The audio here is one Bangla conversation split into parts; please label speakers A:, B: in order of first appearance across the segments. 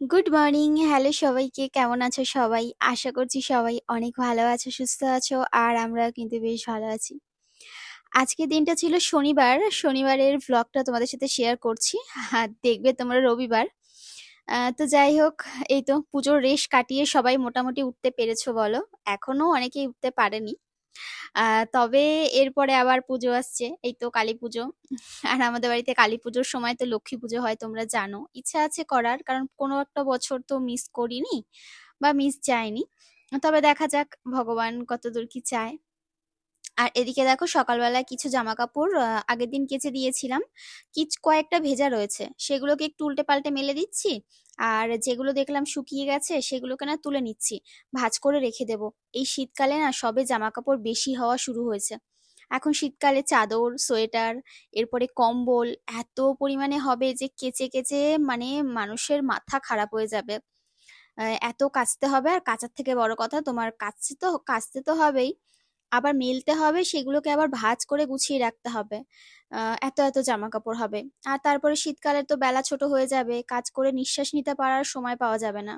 A: গুড মর্নিং হ্যালো সবাইকে। কেমন আছো সবাই? আশা করছি সবাই অনেক ভালো আছো, সুস্থ আছো, আর আমরা কিন্তু বেশ ভালো আছি। আজকের দিনটা ছিল শনিবার। শনিবারের ভ্লগটা তোমাদের সাথে শেয়ার করছি। আর দেখবে তোমরা রবিবার। তো যাই হোক, এই তো পুজোর রেশ কাটিয়ে সবাই মোটামুটি উঠতে পেরেছ বলো। এখনও অনেকেই উঠতে পারেনি। তবে এরপরে আবার পুজো আসছে, এই তো কালী পুজো। আর আমাদের বাড়িতে কালী পুজোর সময় তো লক্ষ্মী পুজো হয়, তোমরা জানো। ইচ্ছা আছে করার, কারণ কোনো একটা বছর তো মিস করিনি বা মিস যায়নি। তবে দেখা যাক, ভগবান কতদূর কি চায়। আর এদিকে দেখো সকালবেলায় কিছু জামা কাপড় আগের দিন কেচে দিয়েছিলাম। কিছু কয়েকটা ভেজা রয়েছে। সেগুলোকে একটু উল্টে পাল্টে মেলে দিচ্ছি। আর যেগুলো দেখলাম শুকিয়ে গেছে, সেগুলোকে না তুলে নিচ্ছি। ভাজ করে রেখে দেবো। এই শীতকালে না সবে জামা কাপড় বেশি হওয়া শুরু হয়েছে। এখন শীতকালে চাদর, সোয়েটার, এরপরে কম্বল, এত পরিমাণে হবে যে কেচে কেচে মানে মানুষের মাথা খারাপ হয়ে যাবে। এত কাচতে হবে। আর কাচার থেকে বড় কথা, তোমার কাচতে তো কাচতে তো হবেই। আবার মেলতে হবে, সেগুলোকে আবার ভাঁজ করে গুছিয়ে রাখতে হবে। এত এত জামা কাপড় হবে। আর তারপরে শীতকালে তো বেলা ছোট হয়ে যাবে, কাজ করে নিঃশ্বাস নিতে পারার সময় পাওয়া যাবে না।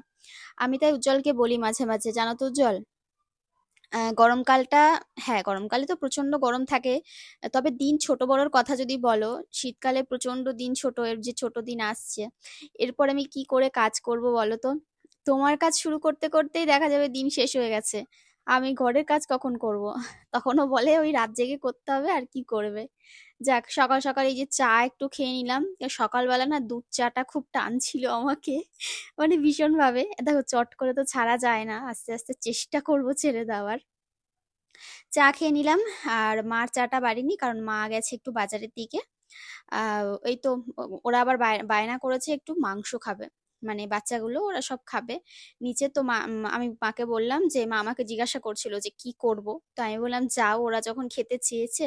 A: আমি তাই উজ্জ্বলকে বলি মাঝে মাঝে, জানো তো উজ্জ্বল? গরমকালটা হ্যাঁ গরমকালে তো প্রচণ্ড গরম থাকে। তবে দিন ছোট বড়র কথা যদি বলো, শীতকালে প্রচণ্ড দিন ছোট, এর যে ছোট দিন আসছে, এরপর আমি কি করে কাজ করব বলো তো? তোমার কাজ শুরু করতে, করতেই দেখা যাবে দিন শেষ হয়ে গেছে। আমি ঘরের কাজ কখন করব? তখনও বলে ওই রাত জেগে করতে হবে আর কি করবে? যাক, সকাল সকাল এই যে চা একটু খেয়ে নিলাম। সকালবেলা না দুধ চাটা খুব টান ছিল আমাকে। মানে ভীষণ ভাবে দেখো, চট করে তো ছাড়া যায় না। আস্তে আস্তে চেষ্টা করব ছেড়ে দেওয়ার। চা খেয়ে নিলাম। আর মার চাটা বাড়িনি কারণ মা গেছে একটু বাজারের দিকে। এই তো ওরা আবার বায়- বায়না করেছে একটু মাংস খাবে। মানে বাচ্চাগুলো ওরা সব খাবে। নিচে তো মা আমি মাকে বললাম যে, মা আমাকে জিজ্ঞাসা করছিল যে, কি করব? তো আমি বললাম, যাও, ওরা যখন খেতে চেয়েছে,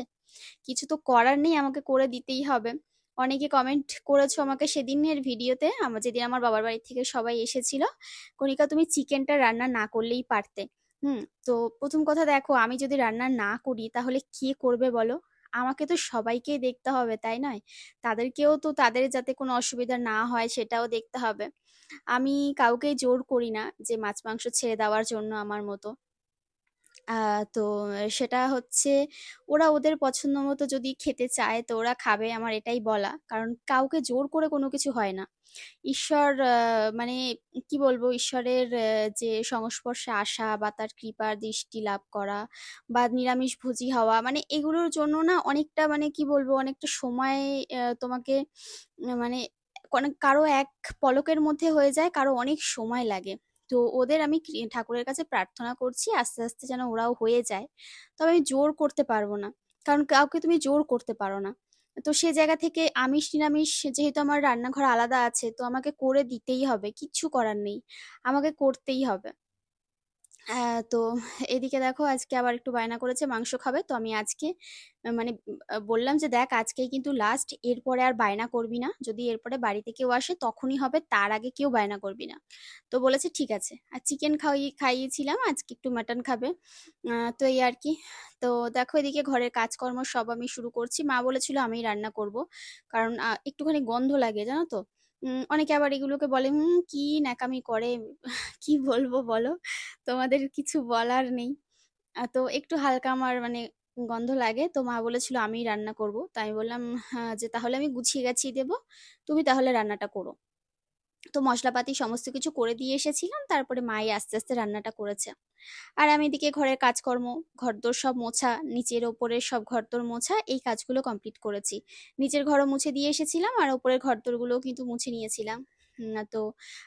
A: কিছু তো করার নেই, আমাকে করে দিতেই হবে। অনেকে কমেন্ট করেছ আমাকে সেদিনের ভিডিওতে, আমার যেদিন আমার বাবার বাড়ি থেকে সবাই এসেছিল, কণিকা, তুমি চিকেনটা রান্না না করলেই পারতে। হুম, তো প্রথম কথা দেখো, আমি যদি রান্না না করি, তাহলে কে করবে বলো? আমাকে তো সবাইকেই দেখতে হবে, তাই নয়? তাদেরকেও তো তাদের যাতে কোনো অসুবিধা না হয়, সেটাও দেখতে হবে। আমি কাউকেই জোর করি না যে মাছ মাংস ছেড়ে দেওয়ার জন্য আমার মতো। তো সেটা হচ্ছে ওরা ওদের পছন্দ মতো যদি খেতে চায় তো ওরা খাবে, আমার এটাই বলা। কারণ কাউকে জোর করে কোনো কিছু হয় না। ঈশ্বর মানে কি বলব, ঈশ্বরের যে সংস্পর্শে আসা বা তার কৃপার দৃষ্টি লাভ করা বা নিরামিষ ভোজী হওয়া মানে এগুলোর জন্য না অনেকটা মানে কি বলব, অনেকটা সময় তোমাকে মানে কারও এক পলকের মধ্যে হয়ে যায়, কারও অনেক সময় লাগে। তো ওদের আমি ঠাকুরের কাছে প্রার্থনা করছি, আস্তে আস্তে যেন ওরাও হয়ে যায়। তবে আমি জোর করতে পারব না, কারণ কাউকে তুমি জোর করতে পারো না। তো সে জায়গা থেকে আমিষ, নিরামিষ, যেহেতু আমার রান্নাঘর আলাদা আছে, তো আমাকে করে দিতেই হবে, কিচ্ছু করার নেই। আমাকে করতেই হবে। তো এদিকে দেখো আজকে আবার একটু বায়না করেছে, মাংস খাবে। তো আমি আজকে মানে বললাম যে দেখ আজকেই কিন্তু লাস্ট এরপরে আর বায়না করবি না। যদি এরপরে বাড়িতে কেউ আসে তখনই হবে, তার আগে কেউ বায়না করবি না। তো বলেছে ঠিক আছে। আর চিকেন খাইয়ে খাইয়েছিলাম, আজকে একটু মাটন খাবে। তো এই আর কি। তো দেখো এদিকে ঘরের কাজকর্ম সব আমি শুরু করছি। মা বলেছিল আমি রান্না করব। কারণ একটুখানি গন্ধ লাগে, জানো তো? অনেকে আবার এগুলোকে বলে, হুম, কি ন্যাকামি করে? কি বলব বলো? তোমাদের কিছু বলার নেই। তো একটু হালকা আমার মানে গন্ধ লাগে। তো মা বলেছিল আমি রান্না করব। তাই বললাম হ্যাঁ যে তাহলে আমি গুছিয়ে গাছিয়ে দেবো। তুমি তাহলে রান্নাটা করো। তো মশলাপাতি সমস্ত কিছু করে দিয়ে এসেছিলাম, তারপরে মাই আস্তে আস্তে রান্নাটা করেছে। আর আমি এদিকে ঘরের কাজকর্ম, ঘরদোর সব মোছা, নিচের ওপরের সব ঘরদোর মোছা, এই কাজগুলো কমপ্লিট করেছি। নিচের ঘরও মুছে দিয়ে এসেছিলাম আর ওপরের ঘরদোরগুলোও কিন্তু মুছে নিয়েছিলাম। তো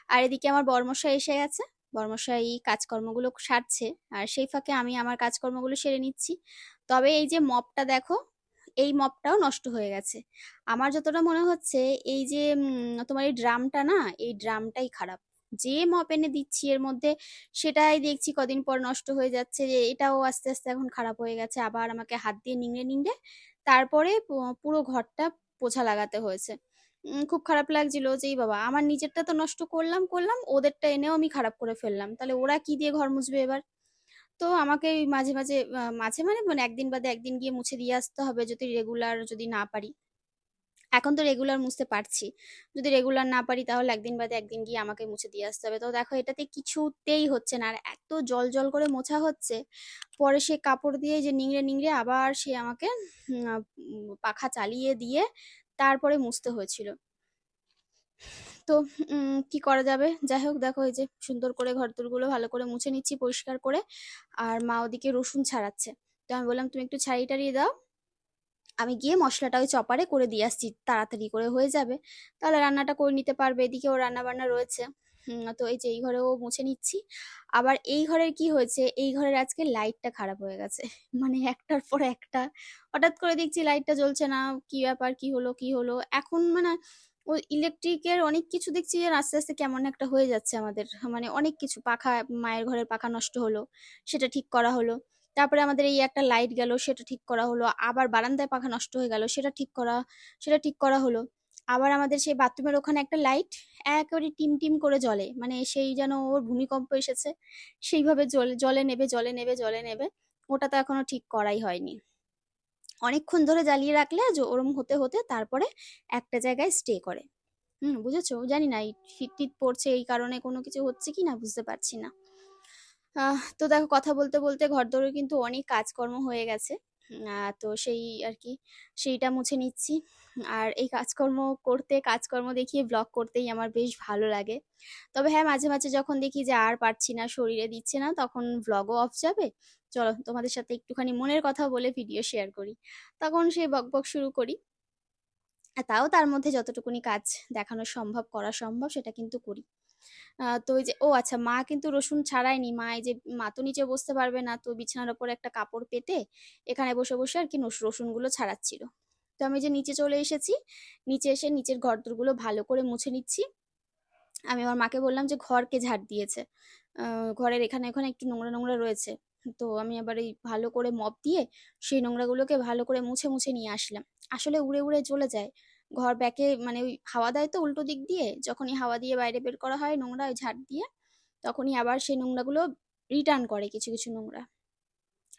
A: আর এদিকে আমার বর্মশাই এসে গেছে। বর্মশাই কাজকর্মগুলো সারছে আর সেই ফাঁকে আমি আমার কাজকর্মগুলো সেরে নিচ্ছি। তবে এই যে মপটা দেখো এই মপটাও নষ্ট হয়ে গেছে। আমার যতটা মনে হচ্ছে, এই যে তোমার এই ড্রামটা না, এই ড্রামটাই খারাপ। যে মপ এনে দিচ্ছি, এর মধ্যে সেটাই দেখছি কদিন পর নষ্ট হয়ে যাচ্ছে, যে এটাও আস্তে আস্তে এখন খারাপ হয়ে গেছে। আবার আমাকে হাত দিয়ে নিংড়ে নিংড়ে তারপরে পুরো ঘরটা পোছা লাগাতে হয়েছে। খুব খারাপ লাগছিল যে বাবা, আমার নিজেরটা তো নষ্ট করলাম করলাম, ওদেরটা এনেও আমি খারাপ করে ফেললাম। তাহলে ওরা কি দিয়ে ঘর মুছবে এবার? তো আমাকে মাঝে মাঝে মাঝে মানে মানে একদিন বাদে একদিন গিয়ে মুছে দিয়ে আসতে হবে যদি রেগুলার যদি না পারি। এখন তো রেগুলার মুছতে পারছি। যদি রেগুলার না পারি তাহলে একদিন বাদে একদিন গিয়ে আমাকে মুছে দিয়ে আসতে হবে। তো দেখো এটাতে কিছুতেই হচ্ছে না। আর এত জল জল করে মোছা হচ্ছে, পরে সে কাপড় দিয়ে যে নিংড়ে নিংড়ে আবার সে আমাকে পাখা চালিয়ে দিয়ে তারপরে মুছতে হয়েছিল। তো কি করা যাবে? যাই হোক, দেখো এই যে সুন্দর করে ঘর ঘরদোরগুলো ভালো করে মুছে নিচ্ছি, পরিষ্কার করে। আর মা ওদিকে রসুন ছাড়াচ্ছে। তো আমি বললাম, তুমি একটু ছাড়িয়ে টাড়িয়ে দাও। আমি গিয়ে মশলাটা ওই চপারে করে দিয়ে আসছি, তাড়াতাড়ি করে হয়ে যাবে। তাহলে রান্নাটা করে নিতে পারবে। এদিকেও রান্না বান্না রয়েছে। তো এই যে এই ঘরেও মুছে নিচ্ছি। আবার এই ঘরের কি হয়েছে? এই ঘরের আজকে লাইটটা খারাপ হয়ে গেছে। মানে একটার পর একটা। হঠাৎ করে দেখছি লাইটটা জ্বলছে না। কি ব্যাপার? কি হলো? কি হলো? এখন মানে ওই ইলেকট্রিকের অনেক কিছু দেখছি আস্তে আস্তে কেমন একটা হয়ে যাচ্ছে আমাদের। মানে অনেক কিছু পাখা, মায়ের ঘরের পাখা নষ্ট হলো, সেটা ঠিক করা হলো। তারপরে আমাদের এই একটা লাইট গেল, সেটা ঠিক করা হলো। আবার বারান্দায় পাখা নষ্ট হয়ে গেল, সেটা ঠিক করা, সেটা ঠিক করা হলো। আবার আমাদের সেই বাথরুমের ওখানে একটা লাইট একেবারে টিম টিম করে জ্বলে। মানে সেই যেন ওর ভূমিকম্প এসেছে, সেইভাবে জলে জলে নেবে জলে নেবে জলে নেবে। ওটা তো এখনও ঠিক করাই হয়নি। অনেকক্ষণ ধরে জ্বালিয়ে রাখলে যে ওরম হতে হতে তারপরে একটা জায়গায় স্টে করে। হুম, বুঝেছ? জানি না, এই শীত পড়ছে, এই কারণে কোনো কিছু হচ্ছে কি না বুঝতে পারছি না। তো দেখো, কথা বলতে বলতে ঘর দৌড়ে কিন্তু অনেক কাজকর্ম হয়ে গেছে। তো সেই আর কি সেইটা মুছে নিচ্ছি। আর এই কাজকর্ম করতে, কাজকর্ম দেখিয়ে ব্লগ করতেই আমার বেশ ভালো লাগে। তবে হ্যাঁ মাঝে মাঝে যখন দেখি যে আর পারছি না, শরীরে দিচ্ছে না, তখন ব্লগও অফ যাবে। চলো, তোমাদের সাথে একটুখানি মনের কথা বলে ভিডিও শেয়ার করি। তখন সেই বক বক শুরু করি। তাও তার মধ্যে যতটুকুনি কাজ দেখানো সম্ভব, করা সম্ভব, সেটা কিন্তু করি। তো ওই যে, ও আচ্ছা মা কিন্তু রসুন ছাড়ায়নি। মা এই যে, মা তো নিচে বসতে পারবে না, তো বিছানার ওপর একটা কাপড় পেতে এখানে বসে বসে আর কি রসুনগুলো ছাড়াচ্ছিল। তো আমি যে নিচে চলে এসেছি, নিচে এসে নিচের ঘরদোরগুলো ভালো করে মুছে নিচ্ছি। আমি আমার মাকে বললাম যে, ঘরকে ঝাড় দিয়েছে। ঘরের এখানে এখানে একটু নোংরা নোংরা রয়েছে। তো আমি আবার এই ভালো করে মপ দিয়ে সেই নোংরাগুলোকে ভালো করে মুছে মুছে নিয়ে আসলাম। আসলে উড়ে উড়ে চলে যায়। ঘর ব্যাকে মানে ওই হাওয়া দেয় তো উল্টো দিক দিয়ে, যখনই হাওয়া দিয়ে বাইরে বের করা হয় নোংরা ওই ঝাড় দিয়ে, তখনই আবার সেই নোংরাগুলো রিটার্ন করে কিছু কিছু নোংরা।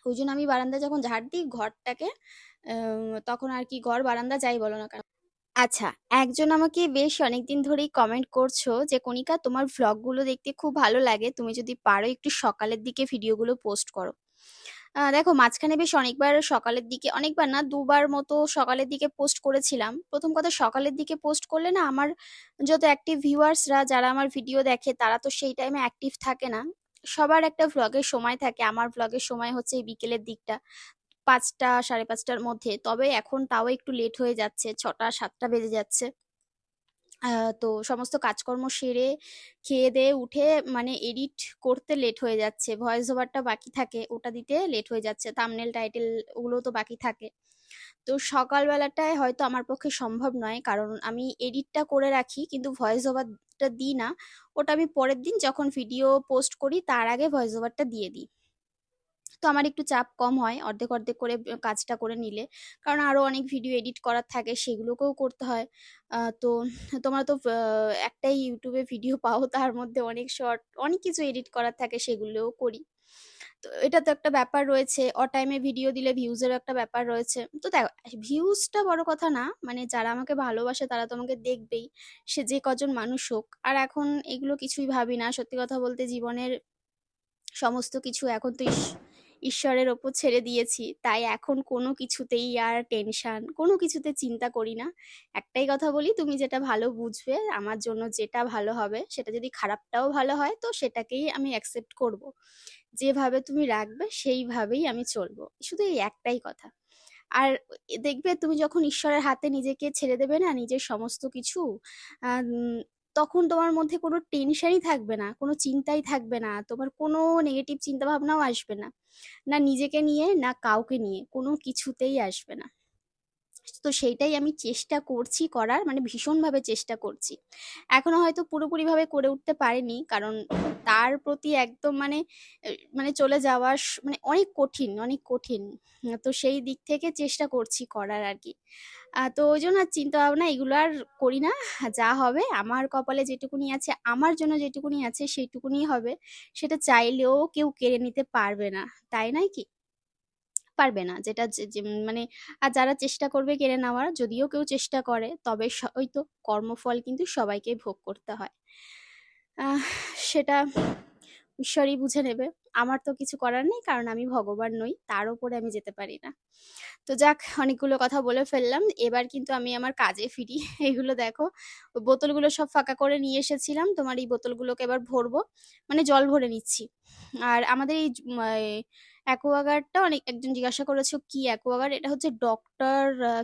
A: ওই জন্য আমি বারান্দায় যখন ঝাড় দিই ঘরটাকে তখন আর কি ঘর, বারান্দা যাই বলো না কেন। আচ্ছা একজন আমাকে বেশ অনেকদিন ধরেই কমেন্ট করছ যে, কণিকা, তোমার ভ্লগগুলো দেখতে খুব ভালো লাগে। তুমি যদি পারো একটু সকালের দিকে ভিডিওগুলো পোস্ট করো। দেখো মাঝখানে বেশ অনেকবার সকালের দিকে, অনেকবার না, দুবার মতো সকালের দিকে পোস্ট করেছিলাম। প্রথম কথা, সকালের দিকে পোস্ট করলে না আমার যত অ্যাক্টিভ ভিউয়ার্সরা যারা আমার ভিডিও দেখে, তারা তো সেই টাইমে অ্যাক্টিভ থাকে না। সবার একটা ভ্লগের সময় থাকে, আমার ভ্লগের সময় হচ্ছে এই বিকেলের দিকটা, পাঁচটা, সাড়ে পাঁচটার মধ্যে। তবে এখন তাও একটু লেট হয়ে যাচ্ছে, ছটা, সাতটা বেজে যাচ্ছে। তো সমস্ত কাজকর্ম সেরে খেয়ে দেয়ে উঠে মানে এডিট করতে লেট হয়ে যাচ্ছে। ভয়েস ওভারটা বাকি থাকে, ওটা দিতে লেট হয়ে যাচ্ছে। থাম্বনেল টাইটেল ওগুলো তো বাকি থাকে। তো সকালবেলাটায় হয়তো আমার পক্ষে সম্ভব নয়, কারণ আমি এডিটটা করে রাখি কিন্তু ভয়েস ওভারটা দিই না। ওটা আমি পরের দিন যখন ভিডিও পোস্ট করি, তার আগে ভয়েস ওভারটা দিয়ে দিই। তো আমার একটু চাপ কম হয় অর্ধেক অর্ধেক করে কাজটা করে নিলে। কারণ আরও অনেক ভিডিও এডিট করার থাকে, সেগুলোকেও করতে হয়। তো তোমরা তো একটাই ইউটিউবে ভিডিও পাও, তার মধ্যে অনেক শর্ট অনেক কিছু এডিট করার থাকে, সেগুলোও করি। তো এটা তো একটা ব্যাপার রয়েছে অ টাইমে ভিডিও দিলে ভিউজেরও একটা ব্যাপার রয়েছে। তো দেখো ভিউজটা বড় কথা না মানে যারা আমাকে ভালোবাসে তারা তোমাকে দেখবেই, সে যে কজন মানুষ হোক। আর এখন এগুলো কিছুই ভাবি না, সত্যি কথা বলতে জীবনের সমস্ত কিছু এখন তো ঈশ্বরের ওপর ছেড়ে দিয়েছি। তাই এখন কোনো কিছুতেই আর টেনশন কোনো কিছুতে চিন্তা করি না। একটাই কথা বলি, তুমি যেটা ভালো বুঝবে, আমার জন্য যেটা ভালো হবে, সেটা যদি খারাপটাও ভালো হয়, তো সেটাকেই আমি অ্যাকসেপ্ট করব। যেভাবে তুমি রাখবে, সেইভাবেই আমি চলবো। শুধু এই একটাই কথা। আর দেখবে, তুমি যখন ঈশ্বরের হাতে নিজেকে ছেড়ে দেবে না, নিজের সমস্ত কিছু তখন তোমার মধ্যে কোনো টেনশনই থাকবে না, কোনো চিন্তাই থাকবে না, তোমার কোনো নেগেটিভ চিন্তা ভাবনাও আসবে না। না নিজেকে নিয়ে, না কাউকে নিয়ে, কোনো কিছুতেই আসবে না। তো সেইটাই আমি চেষ্টা করছি করার মানে ভীষণভাবে চেষ্টা করছি। এখনও হয়তো পুরোপুরিভাবে করে উঠতে পারিনি, কারণ তার প্রতি একদম মানে মানে চলে যাওয়া মানে অনেক কঠিন অনেক কঠিন। তো সেই দিক থেকে চেষ্টা করছি করার আর কি। তো ওই জন্য আর চিন্তা ভাবনা এগুলো আর করি না। যা হবে, আমার কপালে যেটুকুনি আছে, আমার জন্য যেটুকুনি আছে সেইটুকুনি হবে। সেটা চাইলেও কেউ কেড়ে নিতে পারবে না, তাই নয় কি? পারবে না, যেটা মানে আর যারা চেষ্টা করবে কেড়ে নেওয়ার, যদিও কেউ চেষ্টা করে, তবে ওই তো কর্মফল কিন্তু সবাইকে ভোগ করতে হয়। সেটা ঈশ্বরই বুঝে নেবে। আমার তো কিছু করার নেই, কারণ আমি ভগবান নই। তার ওপরে আমি যেতে পারি না। তো যাক, অনেকগুলো কথা বলে ফেললাম। এবার কিন্তু আমি আমার কাজে ফিরি। এগুলো দেখো, বোতলগুলো সব ফাঁকা করে নিয়ে এসেছিলাম। তোমার এই বোতলগুলোকে এবার ভরবো। মানে জল ভরে নিচ্ছি। আর আমাদের এই অ্যাকোয়াগার্ডটা অনেক, একজন জিজ্ঞাসা করেছ কি অ্যাকোয়াগার্ড? এটা হচ্ছে ডক্টর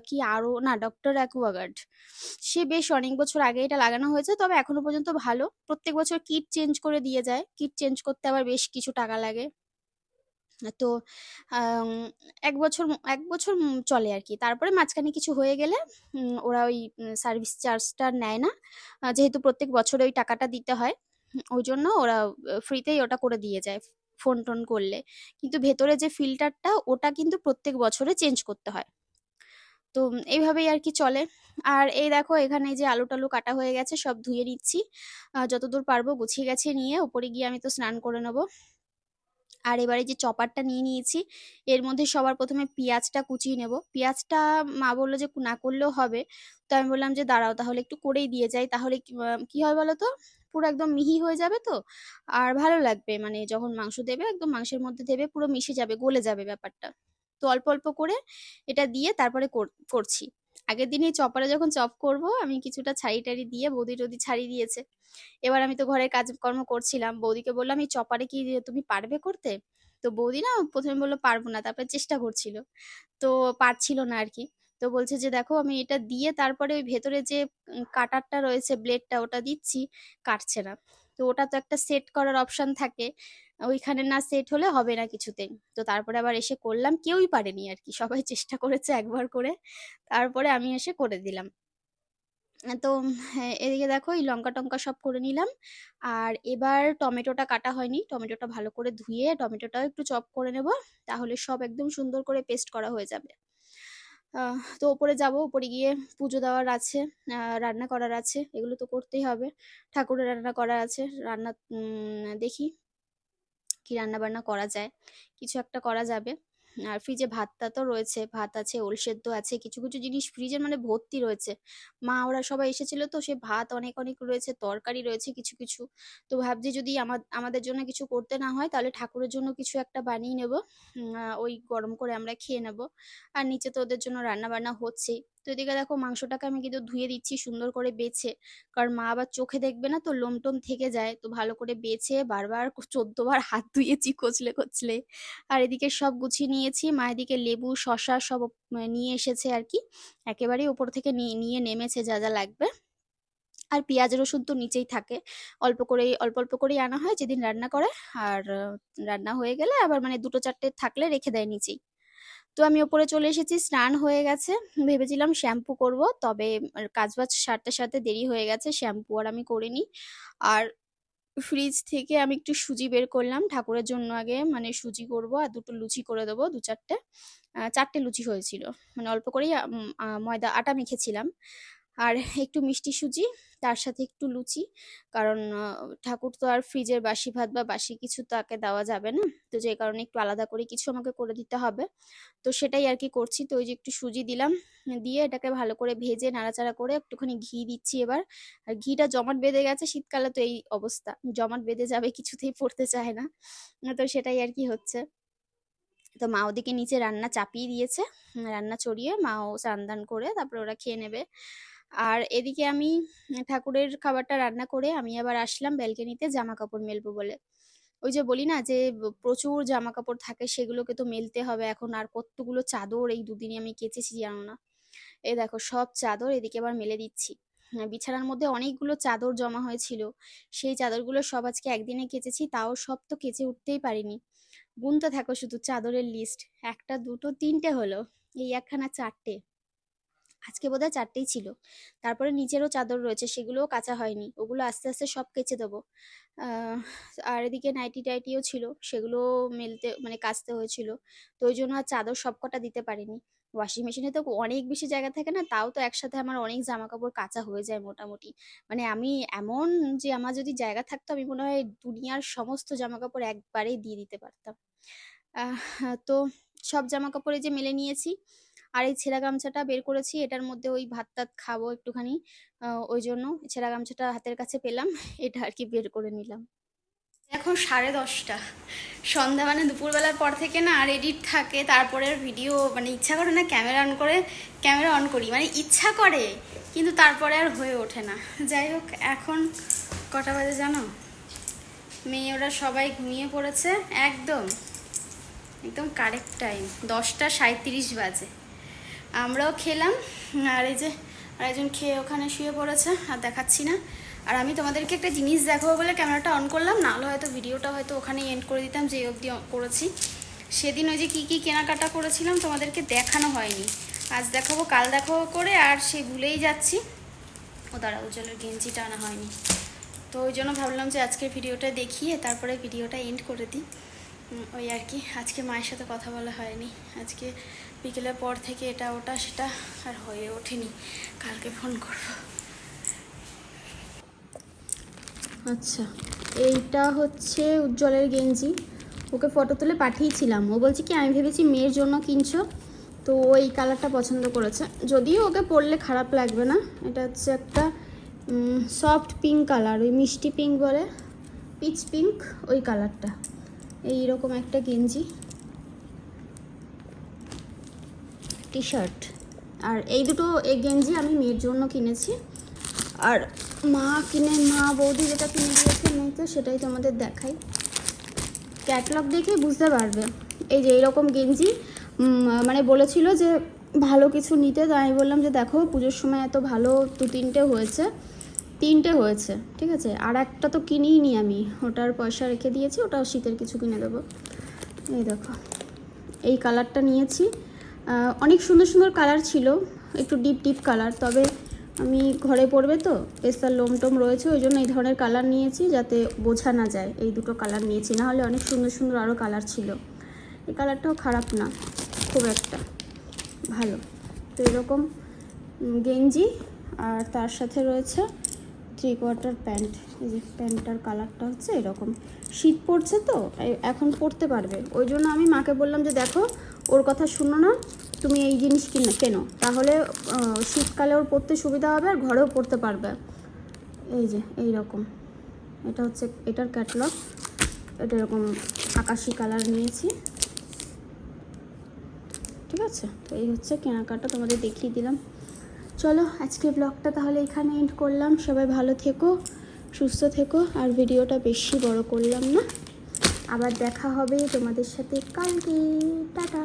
A: কি আরও না, ডক্টর অ্যাকোয়াগার্ড। সে বেশ অনেক বছর আগে এটা লাগানো হয়েছে। তবে এখনও পর্যন্ত ভালো। প্রত্যেক বছর কিট চেঞ্জ করে দিয়ে যায়। কিট চেঞ্জ করতে আবার বেশ কিছু টাকা লাগে। তো ১ বছর, এক বছর চলে আর কি তারপরে মাঝখানে কিছু হয়ে গেলে ওরা ওই সার্ভিস চার্জটা নেয় না। যেহেতু প্রত্যেক বছরে ওই টাকাটা দিতে হয়। ওই জন্য ওরা ফ্রিতেই ওটা করে দিয়ে যায় ফোন-টোন করলে। কিন্তু ভেতরে যে ফিল্টারটা ওটা কিন্তু প্রত্যেক বছরে চেঞ্জ করতে হয়। তো এইভাবেই আর কি চলে। আর এই দেখো, এখানে যে আলু-টালু কাটা হয়ে গেছে, সব ধুয়ে নিচ্ছি। যতদূর পারব গুছিয়ে গেছে নিয়ে, ওপরে গিয়ে আমি তো স্নান করে নেব। আর এবারে যে চপারটা নিয়ে নিয়েছি এর মধ্যে সবার ১ম এ পেঁয়াজটা কুচিয়ে নেব। পেঁয়াজটা মা বলল যে না করলেও হবে। তো আমি বললাম যে দাঁড়াও তাহলে একটু করেই দিয়ে যাই। তাহলে কি হয় বলো তো? পুরো একদম মিহি হয়ে যাবে তো। আর ভালো লাগবে মানে যখন মাংস দেবে একদম মাংসের মধ্যে দেবে পুরো মিশে যাবে, গলে যাবে ব্যাপারটা। তো অল্প, অল্প করে এটা দিয়ে তারপরে কর করছি। আগের দিনই চপারে যখন চপ করব আমি কিছুটা ছাড়ি-টাড়ি দিয়ে বৌদি-টৌদি ছাড়িয়ে দিয়েছে। এবার আমি তো ঘরের কাজকর্ম করছিলাম। বৌদিকে বললাম, "এই চপারে কি তুমি পারবে করতে?" তো বৌদি না ১ম এ পারব না।" তারপরে চেষ্টা করছিল। তো পারছিল না আর কি তো বলছে যে, "দেখো আমি এটা দিয়ে তারপরে ওই ভেতরে যে কাটারটা রয়েছে ব্লেডটা ওটা দিচ্ছি, কাটছে না।" তো ওটা তো একটা সেট করার অপশন থাকে। ওইখানে না সেট হলে হবে না কিছুতেই। তো তারপরে আবার এসে করলাম। কেউই পারেনি আর কি সবাই চেষ্টা করেছে একবার করে। তারপরে আমি এসে করে দিলাম। তো এদিকে দেখো, এই লঙ্কা-টঙ্কা সব করে নিলাম। আর এবার টমেটোটা কাটা হয়নি। টমেটোটা ভালো করে ধুয়ে টমেটোটাও একটু চপ করে নেব। তাহলে সব একদম সুন্দর করে পেস্ট করা হয়ে যাবে। তো ওপরে যাব ওপরে গিয়ে পুজো দেওয়ার আছে, রান্না করার আছে। এগুলো তো করতেই হবে। ঠাকুরের রান্না করার আছে। রান্না দেখি কি রান্না-বান্না করা যায়। কিছু একটা করা যাবে। আর ফ্রিজে ভাতটা তো রয়েছে। ভাত আছে, ওল সেদ্ধ আছে। কিছু, কিছু জিনিস ফ্রিজের মানে ভর্তি রয়েছে। মা ওরা সবাই এসেছিল তো সে ভাত অনেক, অনেক রয়েছে, তরকারি রয়েছে কিছু, কিছু। তো ভাবছি যদি আমার আমাদের জন্য কিছু করতে না হয় তাহলে ঠাকুরের জন্য কিছু একটা বানিয়ে নেব। ওই গরম করে আমরা খেয়ে নেব। আর নিচে তো ওদের জন্য রান্না-বান্না হচ্ছেই। তো এদিকে দেখো মাংসটাকে আমি কিন্তু ধুয়ে দিচ্ছি সুন্দর করে বেছে। কারণ মা আবার চোখে দেখবে না তো লোম-টোম থেকে যায়। তো ভালো করে বেছে বারবার ১৪ বার হাত ধুয়েছি কচলে, কচলে। আর এদিকে সব গুছিয়ে নিয়েছি। মা এদিকে লেবু, শসা সব নিয়ে এসেছে আর কি একেবারেই ওপর থেকে নিয়ে নেমেছে যা, যা লাগবে। আর পেঁয়াজ, রসুন তো নিচেই থাকে। অল্প করেই অল্প, অল্প করেই আনা হয় যেদিন রান্না করে। আর রান্না হয়ে গেলে আবার মানে দুটো চারটে থাকলে রেখে দেয় নিচেই। তো আমি ওপরে চলে এসেছি। স্নান হয়ে গেছে। ভেবেছিলাম শ্যাম্পু করব। তবে কাজ-বাজ সারতে, সারতে দেরি হয়ে গেছে। শ্যাম্পু আর আমি করিনি। আর ফ্রিজ থেকে আমি একটু সুজি বের করলাম। ঠাকুরের জন্য আগে মানে সুজি করব আর দুটো লুচি করে দেব ২-৪ টে। আ ৪ টে লুচি হয়েছিল। মানে অল্প করেই ময়দা আটা মেখেছিলাম। আর একটু মিষ্টি সুজি, তার সাথে একটু লুচি। কারণ ঠাকুর তো আর ফ্রিজের বাসি ভাত বা বাসি কিছু তাকে দেওয়া যাবে না। তো যে কারণে একটু আলাদা করে কিছু আমাকে করে দিতে হবে। তো সেটাই আর কি করছি। তো ওই যে একটু সুজি দিলাম। দিয়ে এটাকে ভালো করে ভেজে নাড়াচাড়া করে একটুখানি ঘি দিচ্ছি এবার। আর ঘিটা জমাট বেঁধে গেছে। শীতকালে তো এই অবস্থা। জমাট বেঁধে যাবে কিছুতেই পড়তে চায় না। তো সেটাই আর কি হচ্ছে। তো মা ওদিকে নিচে রান্না চাপিয়ে দিয়েছে। রান্না চড়িয়ে মাও স্নান-দান করে তারপরে ওরা খেয়ে নেবে। আর এদিকে আমি ঠাকুরের খাবারটা রান্না করে আমি আবার আসলাম ব্যালকনিতে জামাকাপড় মেলবো বলে। ওই যে বলি না যে, প্রচুর জামা কাপড় থাকে সেগুলোকে তো মেলতে হবে এখন। আর কতগুলো চাদর এই দুদিনে আমি কেচেছি জানো না। এই দেখো সব চাদর এদিকে আবার মেলে দিচ্ছি। বিছানার মধ্যে অনেকগুলো চাদর জমা হয়েছিল। সেই চাদরগুলো সব আজকে একদিনে কেচেছি। তাও সব তো কেচে উঠতেই পারিনি। গুনতে থাকো শুধু চাদরের লিস্ট। ১ টা ২ টো ৩ টে হলো। এই একখানা ৪ টে। আজকে বোধহয় চারটেই ছিল। তারপরে নিচেরও চাদর রয়েছে সেগুলোও কাচা হয়নি। ওগুলো আস্তে, আস্তে সব কেচে দেবো আর এদিকে নাইটি-টাইটিও ছিল। সেগুলোও মেলতে মানে কাচতে হয়েছিল। তো ওই জন্য আর চাদর সবকটা দিতে পারিনি। ওয়াশিং মেশিনে তো অনেক বেশি জায়গা থাকে না তাও তো একসাথে আমার অনেক জামা কাপড় কাচা হয়ে যায় মোটামুটি। মানে আমি এমন যে আমার যদি জায়গা থাকতো আমি মনে হয় দুনিয়ার সমস্ত জামা কাপড় একবারেই দিয়ে দিতে পারতাম। তো সব জামা কাপড়ে যে মেলে নিয়েছি আর এই ছেঁড়া গামছাটা বের করেছি, এটার মধ্যে ওই ভাত টাত খাব একটুখানি। ওই জন্য ছেঁড়া গামছাটা হাতের কাছে পেলাম, এটা আর কি বের করে নিলাম। এখন সাড়ে দশটা। সন্ধ্যা মানে দুপুরবেলার পর থেকে না আর এডিট থাকে, তারপরে ভিডিও মানে ইচ্ছা করে না ক্যামেরা অন করে, ক্যামেরা অন করি। মানে ইচ্ছা করে, কিন্তু তারপরে আর হয়ে ওঠে না। যাই হোক, এখন কটা বাজে জানো? মেয়ে ওরা সবাই ঘুমিয়ে পড়েছে, একদম একদম কারেক্ট টাইম দশটা সাঁত্রিশ বাজে। আমরাও খেলাম, আর এই যে আরেকজন খেয়ে ওখানে শুয়ে পড়েছে, আর দেখাচ্ছি না। আর আমি তোমাদেরকে একটা জিনিস দেখাবো বলে ক্যামেরাটা অন করলাম নাহলে হয়তো ভিডিওটা হয়তো ওখানেই এন্ড করে দিতাম যে অবধি করেছি। সেদিন ওই যে কী কী কেনাকাটা করেছিলাম, তোমাদেরকে দেখানো হয়নি। আজ দেখাবো, কাল দেখাবো করে, আর সে ভুলেই যাচ্ছি। ও দাঁড়া উজ্জ্বলের গেঞ্জিটা আনা হয়নি। তো ওই জন্য ভাবলাম যে আজকের ভিডিওটা দেখিয়ে তারপরে ভিডিওটা এন্ড করে দিই। ওই আর কি, আজকে মায়ের সাথে কথা বলা হয়নি। আজকে বিকেলের পর থেকে এটা ওটা সেটা আর হয়ে ওঠেনি। কালকে ফোন করব। আচ্ছা এইটা হচ্ছে উজ্জ্বলের গেঞ্জি। ওকে ফটো তুলে পাঠিয়েছিলাম। ও বলছে কি, আমি ভেবেছি মেয়ের জন্য কিনছো। তো ও এই কালারটা পছন্দ করেছে। যদিও ওকে পরলে খারাপ লাগবে না। এটা হচ্ছে একটা সফট পিঙ্ক কালার ওই মিষ্টি পিঙ্ক বলে পিচ পিঙ্ক ওই কালারটা এই রকম একটা গেঞ্জি। টি শার্ট আর এই দুটো এই গেঞ্জি আমি মেয়ের জন্য কিনেছি। আর মা কিনে, মা বৌদি যেটা কিনে দিয়েছে মেয়েকে, সেটাই তোমাদের দেখাই। ক্যাটলগ দেখে বুঝতে পারবে। এই যে এইরকম গেঞ্জি মানে বলেছিল যে ভালো কিছু নিতে, তাই আমি বললাম যে দেখো, পুজোর সময় এত ভালো দু তিনটে হয়েছে। তিনটে হয়েছে, ঠিক আছে? আর একটা তো কিনিই নি আমি। ওটার পয়সা রেখে দিয়েছি, ওটাও শীতের কিছু কিনে দেবো। এই দেখো, এই কালারটা নিয়েছি। অনেক সুন্দর সুন্দর কালার ছিল, একটু ডিপ ডিপ কালার, তবে আমি ঘরে পড়বে তো, পেস্তার লোম টোম রয়েছে, ওই জন্য এই ধরনের কালার নিয়েছি যাতে বোঝা না যায়, এই দুটো কালার নিয়েছি, না হলে অনেক সুন্দর সুন্দর আরও কালার ছিল। এই কালারটাও খারাপ না, খুব একটা ভালো। তো এরকম গেঞ্জি, আর তার সাথে রয়েছে থ্রি কোয়ার্টার প্যান্ট, এই যে প্যান্টটার কালারটা হচ্ছে এরকম। শীত পড়ছে তো এখন পরতে পারবে, ওই জন্য আমি মাকে বললাম যে দেখো ওর কথা শুনো না, তুমি এই জিনিস কিনে, কেনো। তাহলে শীতকালে ওর পড়তে সুবিধা হবে আর ঘরেও পড়তে পারবে। এই যে এই রকম এটা হচ্ছে, এটার ক্যাটলগ এটা এরকম আকাশি কালার নিয়েছি। ঠিক আছে? তো এই হচ্ছে কেনাকাটা, তোমাদের দেখিয়ে দিলাম। চলো আজকে ব্লগটা তাহলে এখানে এন্ড করলাম। সবাই ভালো থেকো, সুস্থ থেকো, আর ভিডিওটা বেশি বড় করলাম না। আবার দেখা হবে তোমাদের সাথে কালকে। টাটা।